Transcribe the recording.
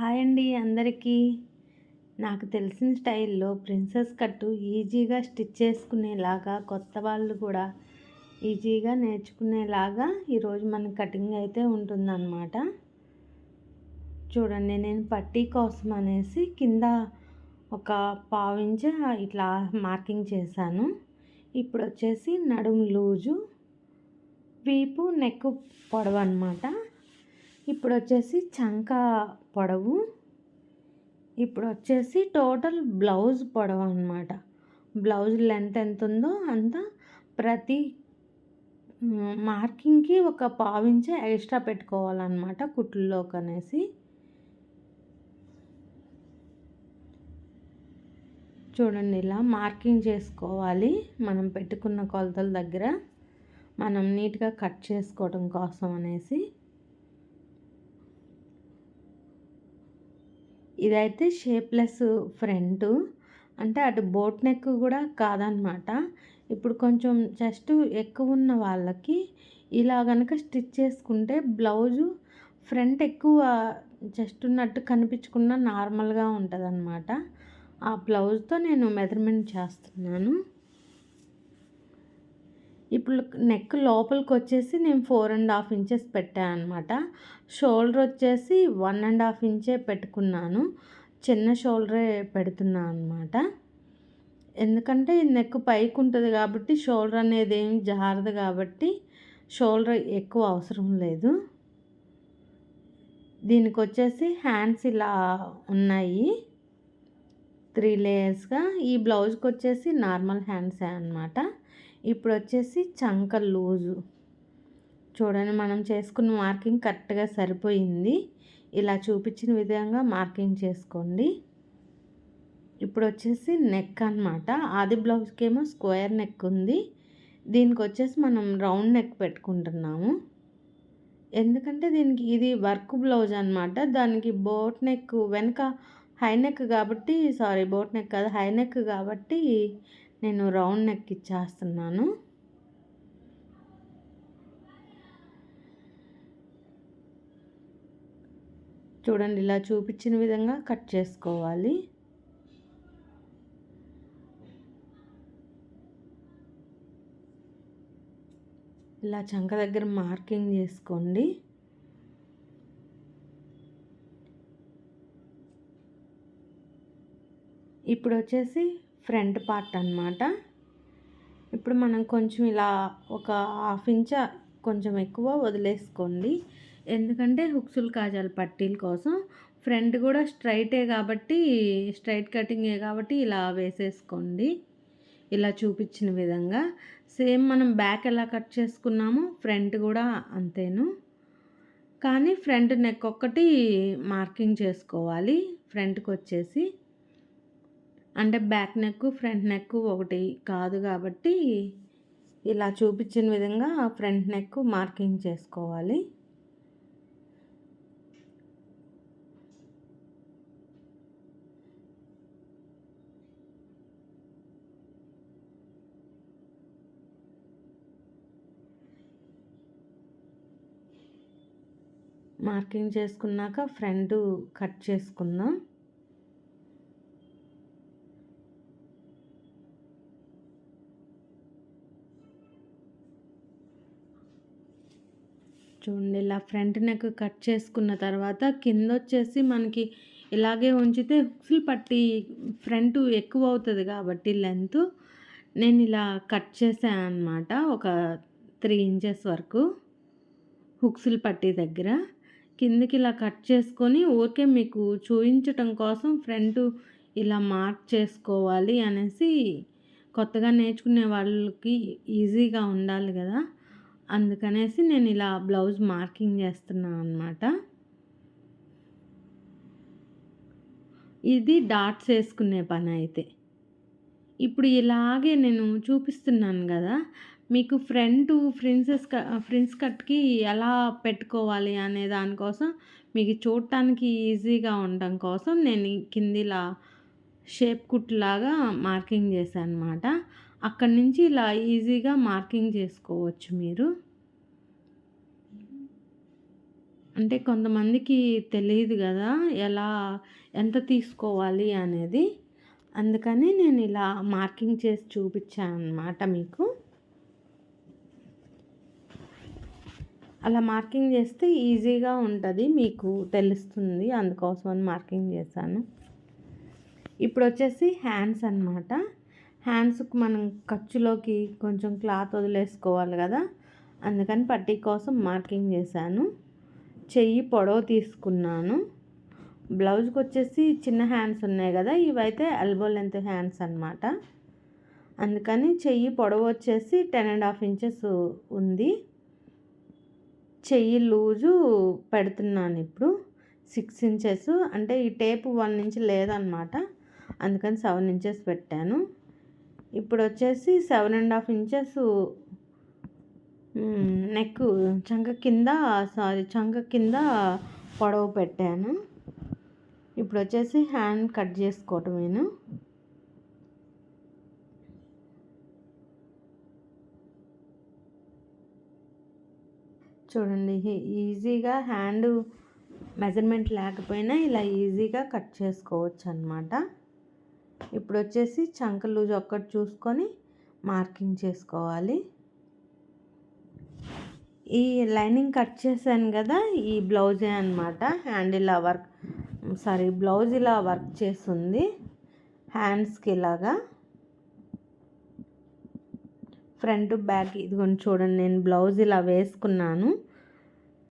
Hi అండి అందరికీ. నాకు తెలిసిన స్టైల్లో ప్రిన్సెస్ కట్టు ఈజీగా స్టిచ్ చేసుకునేలాగా కొత్త వాళ్ళు కూడా ఈజీగా నేర్చుకునేలాగా ఈరోజు మన కటింగ్ అయితే ఉంటుందన్నమాట. చూడండి నేను పట్టీ కోసం అనేసి కింద ఒక పావించ ఇట్లా మార్కింగ్ చేశాను. ఇప్పుడు వచ్చేసి నడుము లూజు వీపు నెక్ పొడవు అనమాట ఇప్పుడు వచ్చేసి చంక పొడవు. ఇప్పుడు వచ్చేసి టోటల్ బ్లౌజ్ పొడవు అనమాట బ్లౌజ్ లెంత్ ఎంత ఉందో అంత ప్రతి మార్కింగ్కి ఒక పావించే ఎక్స్ట్రా పెట్టుకోవాలన్నమాట కుట్లలోకి అనేసి చూడండి ఇలా మార్కింగ్ చేసుకోవాలి మనం పెట్టుకున్న కొలతల దగ్గర. మనం నీట్గా కట్ చేసుకోవడం కోసం అనేసి ఇదైతే షేప్లెస్ ఫ్రంట్. అంటే అటు బోట్ నెక్ కూడా కాదనమాట. ఇప్పుడు కొంచెం చెస్ట్ ఎక్కువ ఉన్న వాళ్ళకి ఇలా కనుక స్టిచ్ చేసుకుంటే బ్లౌజు ఫ్రంట్ ఎక్కువ చెస్ట్ ఉన్నట్టు కనిపించకుండా నార్మల్గా ఉంటుంది ఆ బ్లౌజ్తో నేను మెజర్మెంట్ చేస్తున్నాను. ఇప్పుడు నెక్ లోపలికి వచ్చేసి నేను ఫోర్ అండ్ హాఫ్ ఇంచెస్ పెట్టాను అనమాట షోల్డర్ వచ్చేసి వన్ అండ్ హాఫ్ ఇంచే పెట్టుకున్నాను. చిన్న షోల్డరే పెడుతున్నాను అనమాట ఎందుకంటే నెక్ పైకి ఉంటుంది కాబట్టి షోల్డర్ అనేది ఏం జారదు కాబట్టి షోల్డర్ ఎక్కువ అవసరం లేదు. దీనికి వచ్చేసి హ్యాండ్స్ ఇలా ఉన్నాయి. త్రీ లేయర్స్గా. ఈ బ్లౌజ్కి వచ్చేసి నార్మల్ హ్యాండ్సే అనమాట ఇప్పుడు వచ్చేసి చంక లూజు. చూడండి మనం చేసుకున్న మార్కింగ్ కరెక్ట్గా సరిపోయింది. ఇలా చూపించిన విధంగా మార్కింగ్ చేసుకోండి. ఇప్పుడు వచ్చేసి నెక్ అనమాట ఆది బ్లౌజ్కి ఏమో స్క్వేర్ నెక్ ఉంది. దీనికి వచ్చేసి మనం రౌండ్ నెక్ పెట్టుకుంటున్నాము. ఎందుకంటే దీనికి ఇది వర్క్ బ్లౌజ్ అనమాట దానికి బోట్ నెక్ వెనక హై నెక్ కాబట్టి సారీ బోట్ నెక్ కాదు హై నెక్ కాబట్టి నేను రౌండ్ నెక్ ఇచ్చేస్తున్నాను. చూడండి ఇలా చూపించిన విధంగా కట్ చేసుకోవాలి. ఇలా చంక దగ్గర మార్కింగ్ చేసుకోండి. ఇప్పుడు వచ్చేసి ఫ్రంట్ పార్ట్ అనమాట ఇప్పుడు మనం కొంచెం ఇలా ఒక హాఫ్ ఇంచ్ కొంచెం ఎక్కువ వదిలేసుకోండి. ఎందుకంటే హుక్సులు కాజాలు పట్టీల కోసం ఫ్రంట్ కూడా స్ట్రైటే కాబట్టి స్ట్రైట్ కటింగే కాబట్టి ఇలా వేసేసుకోండి. ఇలా చూపించిన విధంగా. సేమ్ మనం బ్యాక్ ఎలా కట్ చేసుకున్నామో ఫ్రంట్ కూడా అంతేను. కానీ ఫ్రంట్ నెక్ ఒక్కటి మార్కింగ్ చేసుకోవాలి. ఫ్రంట్కి వచ్చేసి అంటే బ్యాక్ నెక్ ఫ్రంట్ నెక్ ఒకటి కాదు కాబట్టి ఇలా చూపించిన విధంగా ఫ్రంట్ నెక్ మార్కింగ్ చేసుకోవాలి. మార్కింగ్ చేసుకున్నాక ఫ్రంట్ కట్ చేసుకుందాం. చూడండి ఇలా ఫ్రంట్ నెక్ కట్ చేసుకున్న తర్వాత కింద వచ్చేసి మనకి ఇలాగే ఉంచితే హుక్స్లు పట్టి ఫ్రంట్ ఎక్కువ అవుతుంది కాబట్టి లెంత్ నేను ఇలా కట్ చేశాను అనమాట ఒక త్రీ ఇంచెస్ వరకు హుక్స్లు పట్టి దగ్గర. కిందకి ఇలా కట్ చేసుకొని ఊరికే మీకు చూపించటం కోసం ఫ్రంట్ ఇలా మార్క్ చేసుకోవాలి అనేసి కొత్తగా నేర్చుకునే వాళ్ళకి ఈజీగా ఉండాలి కదా. అందుకనేసి నేను ఇలా బ్లౌజ్ మార్కింగ్ చేస్తున్నాను అనమాట ఇది డాట్స్ వేసుకునే పని అయితే. ఇప్పుడు ఇలాగే నేను చూపిస్తున్నాను కదా మీకు ఫ్రంట్ ఫ్రిన్సెస్ ఫ్రిన్స్ కట్కి ఎలా పెట్టుకోవాలి అనే దానికోసం మీకు చూడటానికి ఈజీగా ఉండడం కోసం నేను కిందిలా షేప్ కుట్లాగా మార్కింగ్ చేశాను అనమాట అక్కడి నుంచి ఇలా ఈజీగా మార్కింగ్ చేసుకోవచ్చు మీరు. అంటే కొంతమందికి తెలియదు కదా ఎలా ఎంత తీసుకోవాలి అనేది. అందుకని నేను ఇలా మార్కింగ్ చేసి చూపించాను అన్నమాట మీకు. అలా మార్కింగ్ చేస్తే ఈజీగా ఉంటుంది మీకు తెలుస్తుంది అందుకోసం అని మార్కింగ్ చేశాను. ఇప్పుడు వచ్చేసి హ్యాండ్స్ అనమాట హ్యాండ్స్కి మనం ఖర్చులోకి కొంచెం క్లాత్ వదిలేసుకోవాలి కదా. అందుకని పట్టీ కోసం మార్కింగ్ చేశాను. చెయ్యి పొడవు తీసుకున్నాను. బ్లౌజ్కి వచ్చేసి చిన్న హ్యాండ్స్ ఉన్నాయి కదా ఇవైతే ఎల్బో లెంత్ హ్యాండ్స్ అనమాట అందుకని చెయ్యి పొడవు వచ్చేసి టెన్ అండ్ హాఫ్ ఇంచెస్ ఉంది. చెయ్యి లూజు పెడుతున్నాను ఇప్పుడు. సిక్స్ ఇంచెస్ అంటే ఈ టేప్ వన్ ఇంచ్ లేదనమాట అందుకని సెవెన్ ఇంచెస్ పెట్టాను. ఇప్పుడు వచ్చేసి seven and half inches neck చంక కింద సారీ చంక కింద పొడవు పెట్టాను. ఇప్పుడు వచ్చేసి హ్యాండ్ కట్ చేసుకోవటమేను. చూడండి ఈజీగా హ్యాండ్ మెజర్మెంట్ లేకపోయినా ఇలా ఈజీగా కట్ చేసుకోవచ్చు అనమాట ఇప్పుడు వచ్చేసి చంక లూజ్ ఒక్కటి చూసుకొని మార్కింగ్ చేసుకోవాలి. ఈ లైనింగ్ కట్ చేశాను కదా ఈ బ్లౌజే అనమాట హ్యాండ్ ఇలా వర్క్ సారీ బ్లౌజ్ ఇలా వర్క్ చేస్తుంది. హ్యాండ్స్కి ఇలాగా. ఫ్రంట్ బ్యాక్ ఇదిగోండి చూడండి నేను బ్లౌజ్ ఇలా వేసుకున్నాను.